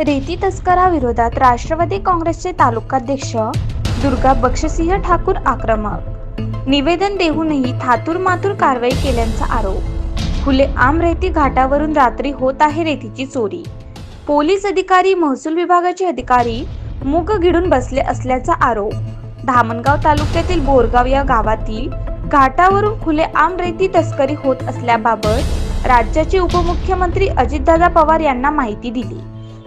रेती तस्कराविरोधात राष्ट्रवादी काँग्रेसचे तालुकाध्यक्ष दुर्गा बक्षसिंह ठाकूर आक्रमक. निवेदन देऊनही थातूर मातूर कारवाई केल्याचा आरोप. खुले आम रेती घाटावरून रात्री होत आहे रेतीची चोरी. पोलीस अधिकारी महसूल विभागाचे अधिकारी मुग गिडून बसले असल्याचा आरोप. धामणगाव तालुक्यातील बोरगाव या गावातील घाटावरून खुले आम रेती तस्करी होत असल्याबाबत राज्याचे उपमुख्यमंत्री अजितदादा पवार यांना माहिती दिली.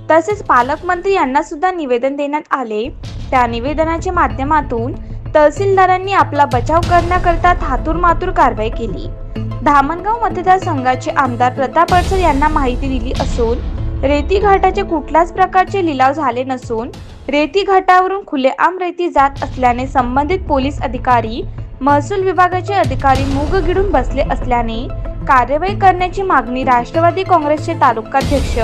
तसेच पालकमंत्री यांना सुद्धा निवेदन देण्यात आले. त्या निवेदनाच्या माध्यमातून तहसीलदारांनी आपला बचाव करण्याकरता थातूर मातूर कारवाई केली. धामणगाव मतदारसंघाचे आमदार प्रताप अडसर यांना माहिती दिली असून रेती घाटाचे कुठल्याच प्रकारचे लिलाव झाले नसून रेती घाटावरून खुलेआम रेती जात असल्याने संबंधित पोलीस अधिकारी महसूल विभागाचे अधिकारी मूग गिडून बसले असल्याने कार्यवाही करण्याची मागणी राष्ट्रवादी काँग्रेसचे तालुकाध्यक्ष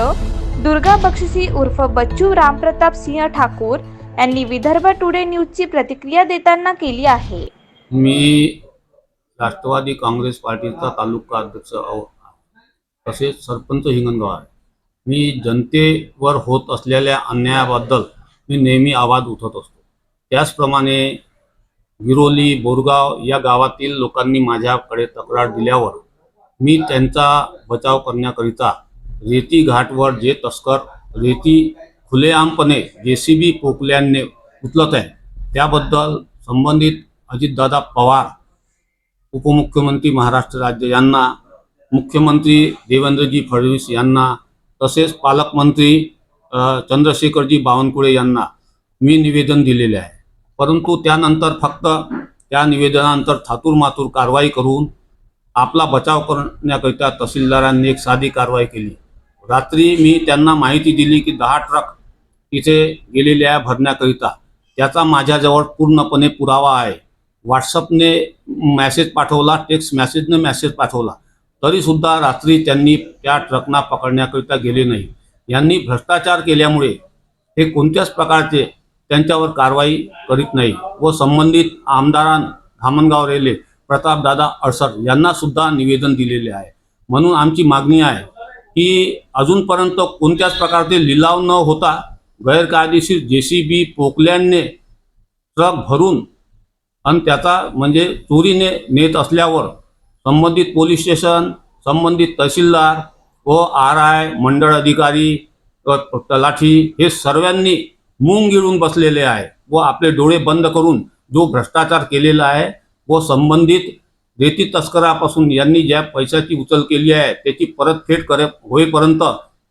दुर्गा बक्षिसी उर्फ बच्चू रामप्रताप सिंह ठाकूर यांनी विदर्भ टुडे न्यूजची प्रतिक्रिया देताना केली आहे. मी राष्ट्रवादी काँग्रेस पार्टीचा तालुका अध्यक्ष तसेच सरपंच हिंगणगाव आहे. मी जनतेवर होत असलेल्या अन्यायाबद्दल मी नेहमी आवाज उठत असतो. त्याचप्रमाणे विरोली बोरगाव या गावातील लोकांनी माझ्याकडे तक्रार दिल्यावर मी त्यांचा बचाव करण्याकरिता रेती घाटवर जे तस्कर रेती खुलेआमपणे जे सी बी पोकल्याने उचलत आहे त्याबद्दल संबंधित अजितदादा पवार उपमुख्यमंत्री महाराष्ट्र राज्य यांना मुख्यमंत्री देवेंद्रजी फडणवीस यांना तसेच पालकमंत्री चंद्रशेखरजी बावनकुळे यांना मी निवेदन दिलेले आहे. परंतु त्यानंतर फक्त त्या निवेदनानंतर थातूर मातूर कारवाई करून आपला बचाव करण्याकरिता तहसीलदारांनी एक साधी कारवाई केली. रात्री मी त्यांना माहिती दिली की दहा ट्रक इथे गेलेले आहे भरण्याकरिता त्याचा माझ्याजवळ पूर्णपणे पुरावा आहे. व्हॉट्सअपने मॅसेज पाठवला टेक्स्ट मॅसेजने मॅसेज पाठवला तरीसुद्धा रात्री त्यांनी त्या ट्रकना पकडण्याकरिता गेले नाही. यांनी भ्रष्टाचार केल्यामुळे हे कोणत्याच प्रकारचे त्यांच्यावर कारवाई करीत नाही व संबंधित आमदारां धामणगाव रेल्वे प्रतापदादा अडसर यांनासुद्धा निवेदन दिलेले आहे. म्हणून आमची मागणी आहे की अजूनपर्यंत कोणत्याच प्रकारचे लिलाव न होता गैरकायदेशीर जे सी बी पोकलँडने ट्रक भरून आणि त्याचा म्हणजे चोरीने नेत असल्यावर संबंधित पोलीस स्टेशन संबंधित तहसीलदार व आर आय मंडळ अधिकारी तलाठी हे सर्वांनी मूंग गिळून बसलेले आहे व आपले डोळे बंद करून जो भ्रष्टाचार केलेला आहे व संबंधित रेती तस्करापासून यांनी ज्या पैशाची उचल केली आहे त्याची परतफेड करे होईपर्यंत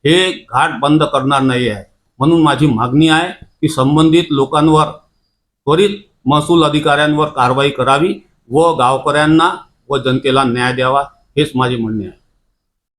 हे घाट बंद करणार नाही आहे. म्हणून माझी मागणी आहे की संबंधित लोकांवर त्वरित महसूल अधिकाऱ्यांवर कारवाई करावी व गावकऱ्यांना व जनतेला न्याय द्यावा हेच माझे म्हणणे आहे.